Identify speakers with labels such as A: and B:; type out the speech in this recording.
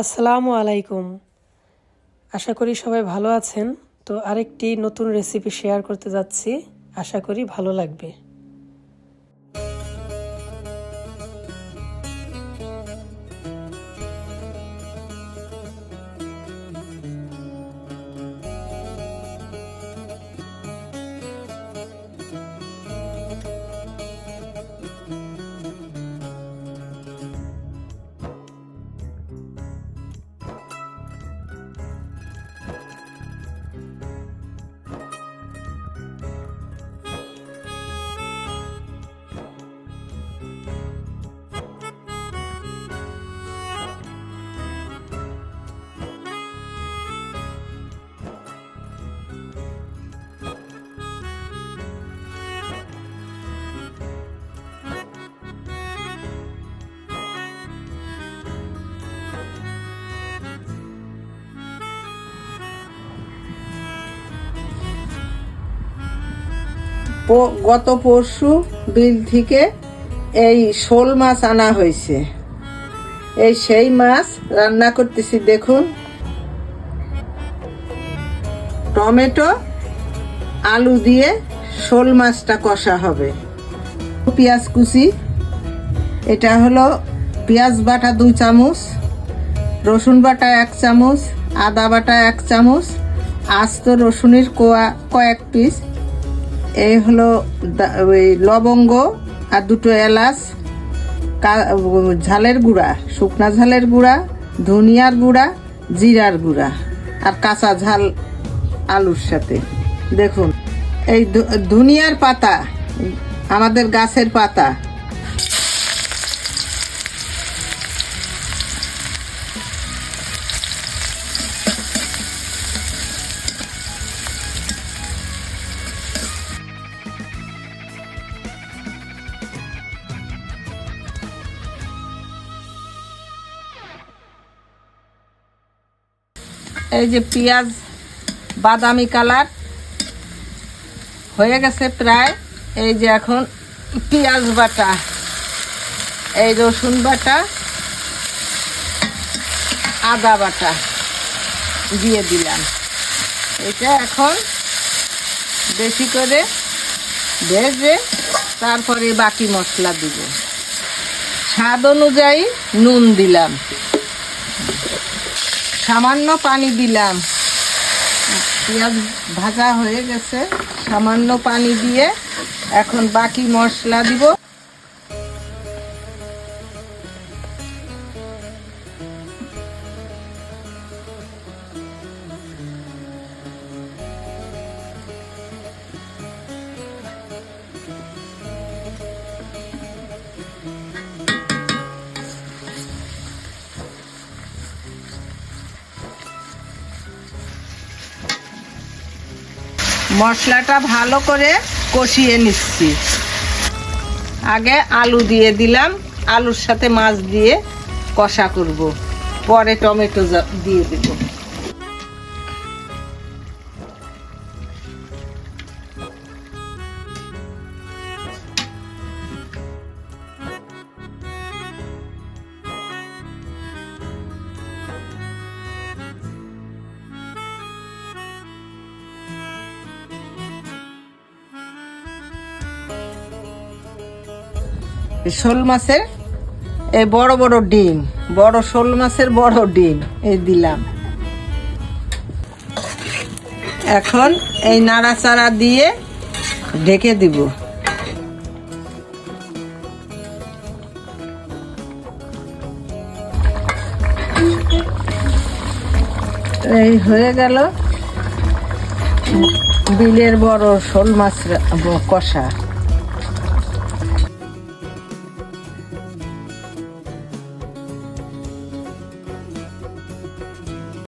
A: আসসালামু আলাইকুম। আশা করি সবাই ভালো আছেন। তো আরেকটি নতুন রেসিপি শেয়ার করতে যাচ্ছি। আশা করি ভালো লাগবে।
B: গত পরশু বিল থেকে এই শোল মাছ আনা হয়েছে। এই সেই মাছ রান্না করতেছি, দেখুন। টমেটো, আলু দিয়ে শোল মাছটা কষা হবে। পেঁয়াজ কুচি, এটা হলো পেঁয়াজ বাটা দুই চামচ, রসুন বাটা এক চামচ, আদা বাটা এক চামচ, আস্ত রসুনের কোয়া কয়েক পিস এই হলো ওই লবঙ্গ আর দুটো এলাচ ঝালের গুঁড়া, শুকনা ঝালের গুঁড়া, ধনিয়ার গুঁড়া, জিরার গুঁড়া আর কাঁচা ঝাল আলুর সাথে। দেখুন, এই ধনিয়ার পাতা, আমাদের গাছের পাতা এই যে পেঁয়াজ, বাদামি কালার হয়ে গেছে প্রায়। এই যে এখন পেঁয়াজ বাটা, এই রসুন বাটা, আদা বাটা দিয়ে দিলাম। এটা এখন বেশি করে ভেজে তারপরে বাকি মশলা দিব। স্বাদ অনুযায়ী নুন দিলাম। সামান্য পানি দিলাম। পেঁয়াজ ভাজা হয়ে গেছে। সামান্য পানি দিয়ে এখন বাকি মশলা দিব। মশলাটা ভালো করে কষিয়ে নিচ্ছি। আগে আলু দিয়ে দিলাম। আলুর সাথে মাছ দিয়ে কষা করব। পরে টমেটো দিয়ে দেব। শোল মাছের এই বড় বড় ডিম, বড় শোল মাছের বড় ডিম, এই দিলাম। এখন এই নাড়াচাড়া দিয়ে ঢেকে দিব। এই হয়ে গেল বিলের বড় শোল মাছ কষা।